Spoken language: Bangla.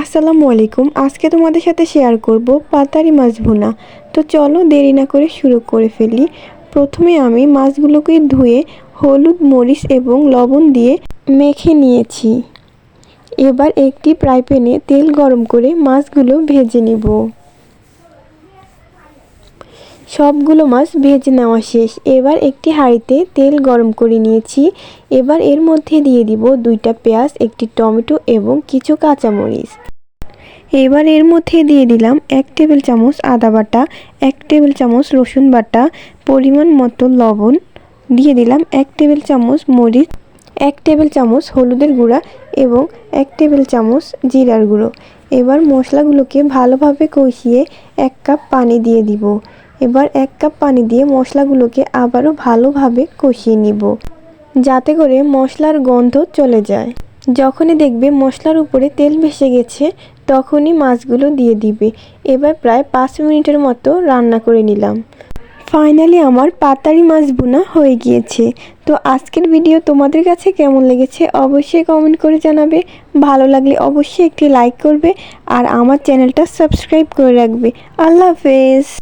আসসালামু আলাইকুম। আজকে তোমাদের সাথে শেয়ার করব পাতারি মাছ ভুনা। তো চলো দেরি না করে শুরু করে ফেলি। প্রথমে আমি মাছগুলোকে ধুয়ে হলুদ মরিচ এবং লবণ দিয়ে মেখে নিয়েছি। এবার একটি ফ্রাই তেল গরম করে মাছগুলো ভেজে নিব। সবগুলো মাছ ভেজে নেওয়া শেষ। এবার একটি হাঁড়িতে তেল গরম করে নিয়েছি। এবার এর মধ্যে দিয়ে দিব দুইটা পেঁয়াজ, একটি টমেটো এবং কিছু কাঁচামরিচ। এবার এর মধ্যে দিয়ে দিলাম এক টেবিল চামচ আদা বাটা, এক টেবিল চামচ রসুন বাটা, পরিমাণ মতো লবণ। দিয়ে দিলাম এক টেবিল চামচ মরিচ, এক টেবিল চামচ হলুদের গুঁড়া এবং এক টেবিল চামচ জিরার গুঁড়ো। এবার মশলাগুলোকে ভালোভাবে কষিয়ে এক কাপ পানি দিয়ে দিব। এবার এক কাপ পানি দিয়ে মশলাগুলোকে আবারও ভালোভাবে কষিয়ে নিব, যাতে করে মশলার গন্ধ চলে যায়। যখনই দেখবে মশলার উপরে তেল ভেসে গেছে, তখনই মাছগুলো দিয়ে দিবে। এবার প্রায় পাঁচ মিনিটের মতো রান্না করে নিলাম। ফাইনালি আমার পাতারি মাছ বোনা হয়ে গিয়েছে। তো আজকের ভিডিও তোমাদের কাছে কেমন লেগেছে অবশ্যই কমেন্ট করে জানাবে। ভালো লাগলে অবশ্যই একটি লাইক করবে আর আমার চ্যানেলটা সাবস্ক্রাইব করে রাখবে। আল্লাহ হাফেজ।